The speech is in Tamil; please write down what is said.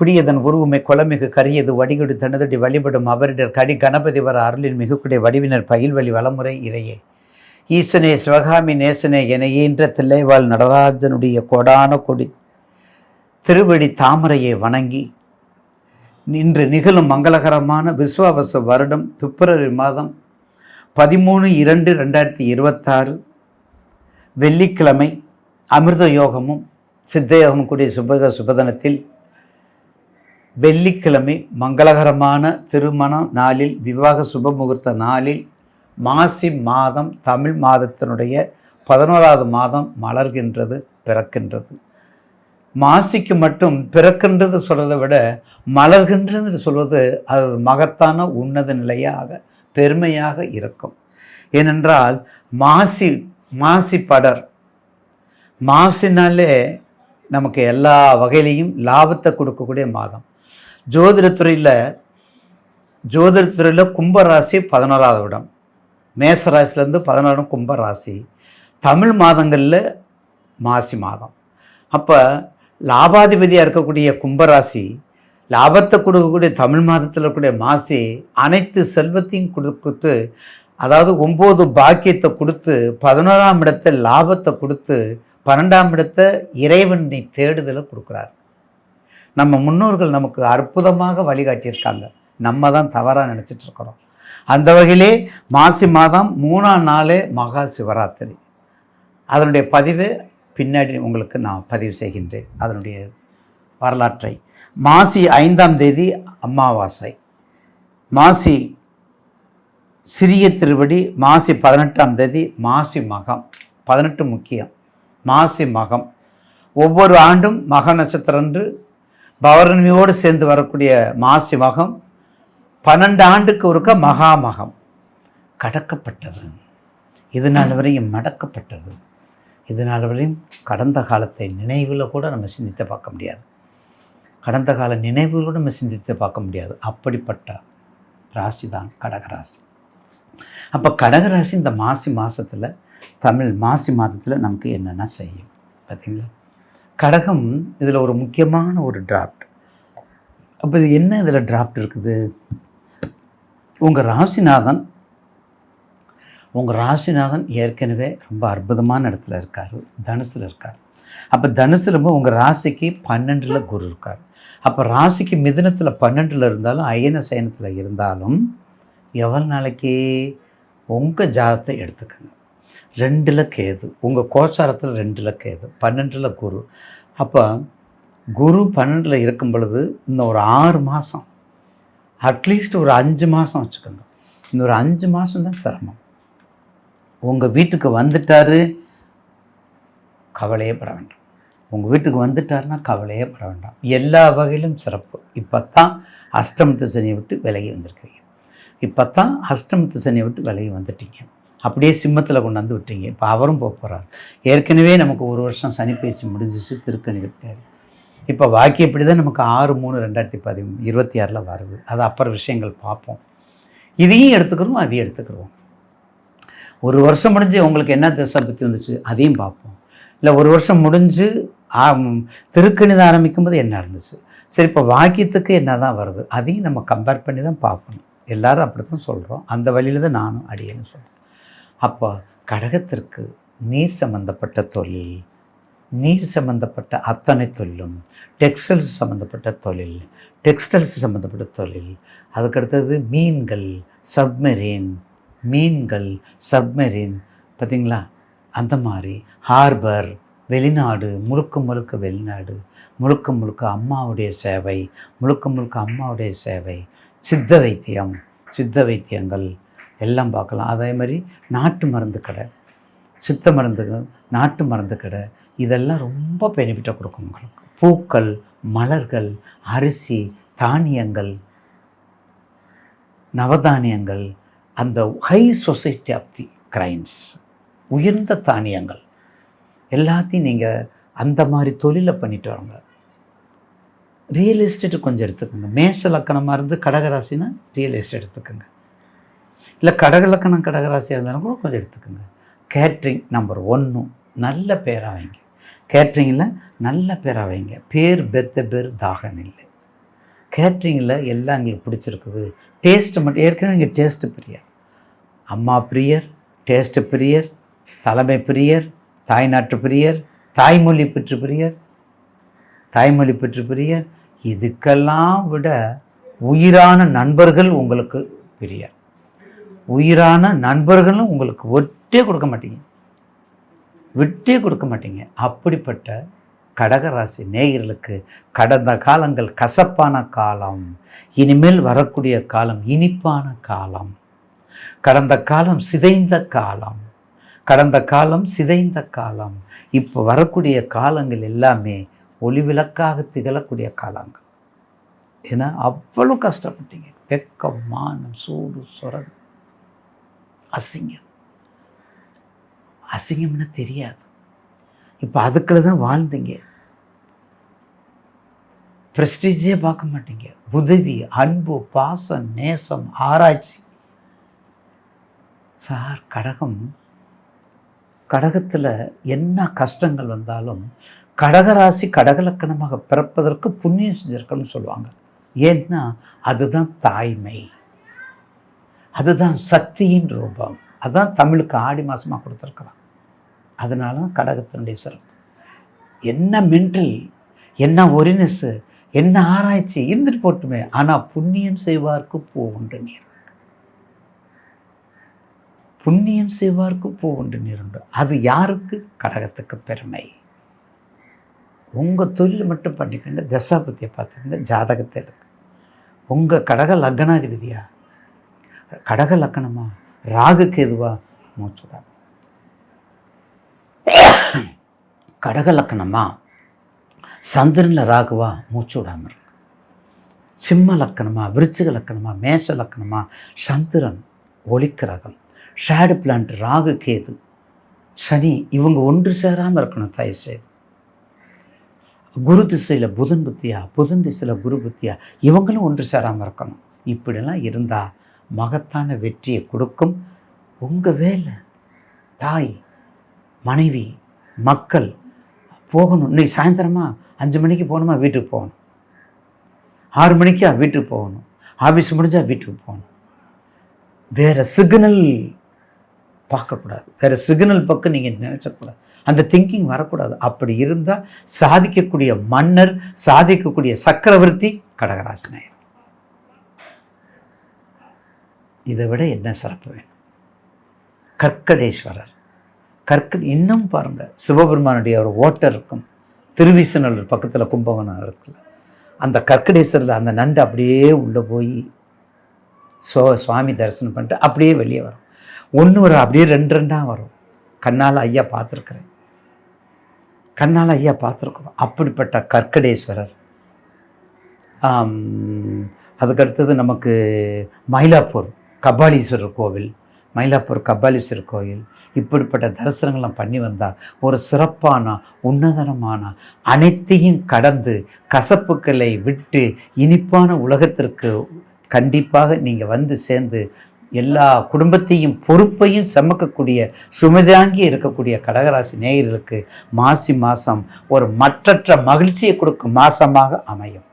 பிடியதன் உருவமை குலமிகு கரியது வடிகொடு தனதடி வழிபடும் அவரிடர் கடி கணபதி வர அருளின் மிகுக்குடைய வடிவினர் பயில்வழி வளமுறை இறையே. ஈசனே சிவகாமி நேசனே என ஈன்ற தில்லைவாழ் நடராஜனுடைய கொடான கொடி. திருவடி தாமரையை வணங்கி இன்று நிகழும் மங்களகரமான விஸ்வாவச வருடம் பிப்ரவரி மாதம் பதிமூணு இரண்டு ரெண்டாயிரத்தி இருபத்தாறு. வெள்ளிக்கிழமை அமிர்த யோகமும் சித்தயோகமும் கூடிய சுபக சுபதனத்தில் வெள்ளிக்கிழமை மங்களகரமான திருமண நாளில் விவாக சுப முகூர்த்த நாளில் மாசி மாதம் தமிழ் மாதத்தினுடைய பதினோராவது மாதம் மலர்கின்றது பிறக்கின்றது. மாசிக்கு மட்டும் பிறக்கின்றது சொல்கிறத விட மலர்கின்றது சொல்வது அது ஒரு மகத்தான உன்னத நிலையாக பெருமையாக இருக்கும். ஏனென்றால் மாசி மாசி படர் மாசினாலே நமக்கு எல்லா வகையிலையும் லாபத்தை கொடுக்கக்கூடிய மாதம். ஜோதிடத்துறையில் ஜோதிடத்துறையில் கும்பராசி பதினோராவது இடம். மேச ராசிலேருந்து பதினோரு கும்பராசி. தமிழ் மாதங்களில் மாசி மாதம். அப்போ லாபாதிபதியாக இருக்கக்கூடிய கும்பராசி லாபத்தை கொடுக்கக்கூடிய தமிழ் மாதத்தில் இருக்கக்கூடிய மாசி அனைத்து செல்வத்தையும் கொடுத்து அதாவது ஒம்பது பாக்கியத்தை கொடுத்து பதினோராம் இடத்தை லாபத்தை கொடுத்து பன்னெண்டாம் இடத்தை இறைவனை தேடுதலை கொடுக்குறார். நம்ம முன்னோர்கள் நமக்கு அற்புதமாக வழிகாட்டியிருக்காங்க. நம்ம தான் தவறாக நினச்சிட்டு இருக்கிறோம் அந்த வகையிலே மாசி மாதம் மூணாம் நாளே மகா சிவராத்திரி. அதனுடைய பதிவு பின்னாடி உங்களுக்கு நான் பதிவு செய்கின்றேன். அதனுடைய வரலாற்றை. மாசி ஐந்தாம் தேதி அமாவாசை. மாசி சிறிய திருவடி மாசி பதினெட்டாம் தேதி மாசி மகம். பதினெட்டு முக்கியம். மாசி மகம். ஒவ்வொரு ஆண்டும் மக நட்சத்திரன்று பௌர்ணமியோடு சேர்ந்து வரக்கூடிய மாசி மகம் பன்னெண்டு ஆண்டுக்கு ஒருக்க மகாமகம் கடக்கப்பட்டது. இது நாள் வரையும் மடக்கப்பட்டது இது நாள் வரையும் கடந்த காலத்தை நினைவில் கூட நம்ம சிந்தித்து பார்க்க முடியாது. கடந்த கால நினைவுகள் கூட நம்ம சிந்தித்து பார்க்க முடியாது. அப்படிப்பட்ட ராசி தான் கடகராசி. அப்போ கடகராசி இந்த மாசி மாதத்தில் தமிழ் மாசி மாதத்தில் நமக்கு என்னென்ன செய்யும்? பார்த்தீங்களா? கடகம் இதில் ஒரு முக்கியமான ஒரு ட்ராப் அப்போ இது என்ன இதில் டிராப்ட் இருக்குது? உங்கள் ராசிநாதன் உங்கள் ராசிநாதன் ஏற்கனவே ரொம்ப அற்புதமான இடத்துல இருக்கார் தனுசில் இருக்கார். அப்போ தனுசில் உங்கள் ராசிக்கு பன்னெண்டில் குரு இருக்கார். அப்போ ராசிக்கு மிதனத்தில் பன்னெண்டில் இருந்தாலும் அயன சயனத்தில் இருந்தாலும் எவ்வளோ நாளைக்கு உங்கள் ஜாதத்தை எடுத்துக்கோங்க. ரெண்டில் கேது உங்கள் கோச்சாரத்தில் ரெண்டில் கேது பன்னெண்டில் குரு. அப்போ குரு பன்னெண்டில் இருக்கும் பொழுது இன்னும் ஒரு ஆறு மாதம் அட்லீஸ்ட் ஒரு அஞ்சு மாதம் வச்சுக்கோங்க. இந்த ஒரு அஞ்சு மாதம் தான் சிரமம். உங்கள் வீட்டுக்கு வந்துட்டாரு கவலையே பட வேண்டாம். உங்கள் வீட்டுக்கு வந்துட்டாருன்னா கவலையே பட வேண்டாம். எல்லா வகையிலும் சிறப்பு. இப்போ தான் அஷ்டமத்து சனியை விட்டு விலகி வந்திருக்கிறீங்க. இப்போ தான் அஷ்டமத்து சனியை விட்டு விலகி வந்துட்டீங்க. அப்படியே சிம்மத்தில் கொண்டாந்து விட்டீங்க. இப்போ அவரும் போக போகிறார் ஏற்கனவே நமக்கு ஒரு வருஷம் சனி பயிற்சி முடிஞ்சிச்சு திருக்கணி விட்டார் இப்போ வாக்கியப்படி தான் நமக்கு ஆறு மூணு ரெண்டாயிரத்தி பதி இருபத்தி ஆறில் வருது. அது அப்புறம் விஷயங்கள் பார்ப்போம் இதையும் எடுத்துக்கிறோம் அதையும் எடுத்துக்கிறோம். ஒரு வருஷம் முடிஞ்சு உங்களுக்கு என்ன திசை பற்றி வந்துச்சு அதையும் பார்ப்போம் இல்லை ஒரு வருஷம் முடிஞ்சு திருக்கணிதம் ஆரம்பிக்கும் போது என்ன இருந்துச்சு? சரி இப்போ வாக்கியத்துக்கு என்ன தான் வருது அதையும் நம்ம கம்பேர் பண்ணி தான் பார்க்கணும் எல்லாரும் அப்படி தான் சொல்கிறோம் அந்த வழியில் தான் நானும் அடியேன்னு சொல்கிறேன் அப்போ கடகத்திற்கு நீர் சம்பந்தப்பட்ட தொழில் நீர் சம்பந்தப்பட்ட அத்தனை தொழிலும் டெக்ஸ்டைல்ஸ் சம்மந்தப்பட்ட தொழில் டெக்ஸ்டைல்ஸ் சம்மந்தப்பட்ட தொழில். அதுக்கடுத்தது மீன்கள் சப்மெரீன் மீன்கள் சப்மெரீன். பார்த்திங்களா? அந்த மாதிரி ஹார்பர் வெளிநாடு முழுக்க முழுக்க வெளிநாடு முழுக்க முழுக்க அம்மாவுடைய சேவை முழுக்க முழுக்க அம்மாவுடைய சேவை. சித்த வைத்தியம் சித்த வைத்தியங்கள் எல்லாம் பார்க்கலாம். அதே மாதிரி நாட்டு மருந்து கடை சித்த மருந்துகள் நாட்டு மருந்து கடை இதெல்லாம் ரொம்ப பெனிஃபிட்டாக கொடுக்கும் உங்களுக்கு. பூக்கள் மலர்கள் அரிசி தானியங்கள் நவதானியங்கள் அந்த high society of the grains உயர்ந்த தானியங்கள் எல்லாத்தையும் நீங்கள் அந்த மாதிரி தொழிலை பண்ணிட்டு வரங்க ரியல் எஸ்டேட்டு கொஞ்சம் எடுத்துக்கோங்க. மேச லக்கணமாக இருந்து கடகராசினா ரியல் எஸ்டேட் எடுத்துக்கோங்க. இல்லை கடக லக்கணம் கடகராசியாக இருந்தாலும் கூட கொஞ்சம் எடுத்துக்கோங்க. கேட்ரிங் நம்பர் ஒன்று நல்ல பேராக வைங்க. கேட்ரிங்கில் நல்ல பேராக வைங்க. பேர் பெத்த பேர் தாகன் இல்லை. கேட்ரிங்கில் எல்லாம் எங்களுக்கு பிடிச்சிருக்குது. டேஸ்ட்டு மட்டும் ஏற்கனவே இங்கே டேஸ்ட்டு பிரியர். அம்மா பிரியர் டேஸ்ட்டு பிரியர் தலைமை பிரியர் தாய்நாட்டு பிரியர் தாய்மொழி பெற்று பிரியர் தாய்மொழி பெற்று பிரியர். இதுக்கெல்லாம் விட உயிரான நண்பர்கள் உங்களுக்கு பிரியர். உயிரான நண்பர்களும் உங்களுக்கு ஒட்டே கொடுக்க மாட்டீங்க. விட்டே கொடுக்க மாட்டீங்க. அப்படிப்பட்ட கடகராசி நேயர்களுக்கு கடந்த காலங்கள் கசப்பான காலம் இனிமேல் வரக்கூடிய காலம் இனிப்பான காலம். கடந்த காலம் சிதைந்த காலம். கடந்த காலம் சிதைந்த காலம். இப்போ வரக்கூடிய காலங்கள் எல்லாமே ஒளிவிளக்காக திகழக்கூடிய காலங்கள். ஏன்னா அவ்வளோ கஷ்டப்பட்டீங்க. வெக்கம் மானம் சூடு சொரகு. அசிங்கம். அசிங்கம்னு தெரியாது. இப்போ அதுக்குள்ள தான் வாழ்ந்தீங்க. ப்ரெஸ்டீஜே பார்க்க மாட்டீங்க. உதவி அன்பு பாசம் நேசம் ஆராய்ச்சி. சார் கடகம். கடகத்தில் என்ன கஷ்டங்கள் வந்தாலும் கடகராசி கடகலக்கணமாக பிறப்பதற்கு புண்ணியம் செஞ்சிருக்கணும்னு சொல்லுவாங்க. ஏன்னா அதுதான் தாய்மை. அதுதான் சக்தியின் ரூபம். அதுதான் தமிழுக்கு ஆடி மாதமாக கொடுத்துருக்குறான். அதனால தான் கடகத்தினுடைய சிறப்பு. என்ன மென்டல் என்ன ஒரினஸ்ஸு என்ன ஆராய்ச்சி இருந்துட்டு போட்டுமே. ஆனால் புண்ணியம் செய்வார்க்கு பூ உண்டு நீர். புண்ணியம் செய்வார்க்கு பூ உண்டு நீர் உண்டு. அது யாருக்கு? கடகத்துக்கு பெருமை. உங்கள் தொழில் மட்டும் பண்ணிக்கோங்க தசாபத்தியை பார்த்துக்கோங்க ஜாதகத்தை எடுங்க உங்கள் கடக லக்னாதிபதியாக கடக லக்கணமா? ராகுக்கு எதுவா? மூச்சுடா. கடக லக்கணமா? சந்திரனில் ராகுவா? மூச்சு விடாமல் இருக்கு சிம்ம லக்கணமா? விருச்சிக லக்கணமா? மேஷ லக்கணமா? சந்திரன் ஒளிக்கிரகம் ஷேடு பிளான்ட் ராகு கேது. சனி இவங்க ஒன்று சேராமல் இருக்கணும் தயவு செய்து குரு திசையில் புதன் புத்தியா? புதன் திசையில் குரு புத்தியா? இவங்களும் ஒன்று சேராமல் இருக்கணும். இப்படிலாம் இருந்தால் மகத்தான வெற்றியை கொடுக்கும் உங்கள் வேலை. தாய் மனைவி மக்கள் போகணும். இன்னைக்கு சாயந்தரமா அஞ்சு மணிக்கு போகணுமா? வீட்டுக்கு போகணும். ஆறு மணிக்கா? வீட்டுக்கு போகணும். ஆஃபீஸ் முடிஞ்சால் வீட்டுக்கு போகணும். வேறு சிக்னல் பார்க்கக்கூடாது. வேறு சிக்னல் பக்கம் நீங்கள் நினச்சக்கூடாது. அந்த திங்கிங் வரக்கூடாது. அப்படி இருந்தால் சாதிக்கக்கூடிய மன்னர் சாதிக்கக்கூடிய சக்கரவர்த்தி கடகராசி இதை விட என்ன சிறப்பு வேணும்? கற்கடேஸ்வரர். கற்க இன்னும் பாருங்கள் சிவபெருமானுடைய ஒரு ஓட்டர் இருக்கும். திருவிசநல்லூர் பக்கத்தில் கும்பகோணம் இடத்துல. அந்த கற்கடேஸ்வரில் அந்த நண்டு அப்படியே உள்ளே போய் சோ சுவாமி தரிசனம் பண்ணிட்டு அப்படியே வெளியே வரும். ஒன்று வரும் அப்படியே ரெண்டு ரெண்டாக வரும். கண்ணால் ஐயா பார்த்துருக்குறேன். கண்ணால் ஐயா பார்த்துருக்குறோம். அப்படிப்பட்ட கற்கடேஸ்வரர். அதுக்கடுத்தது நமக்கு மயிலாப்பூர். கபாலீஸ்வரர் கோவில் மயிலாப்பூர் கபாலீஸ்வரர் கோவில் இப்படிப்பட்ட தரிசனங்கள்லாம் பண்ணி வந்தால் ஒரு சிறப்பான உன்னதனமான அனைத்தையும் கடந்து கசப்புக்களை விட்டு இனிப்பான உலகத்திற்கு கண்டிப்பாக நீங்கள் வந்து சேர்ந்து எல்லா குடும்பத்தையும் பொறுப்பையும் சமக்கக்கூடிய சுமதாங்கி இருக்கக்கூடிய கடகராசி நேயர்களுக்கு மாசி மாதம் ஒரு மற்றற்ற மகிழ்ச்சியை கொடுக்கும் மாசமாக அமையும்.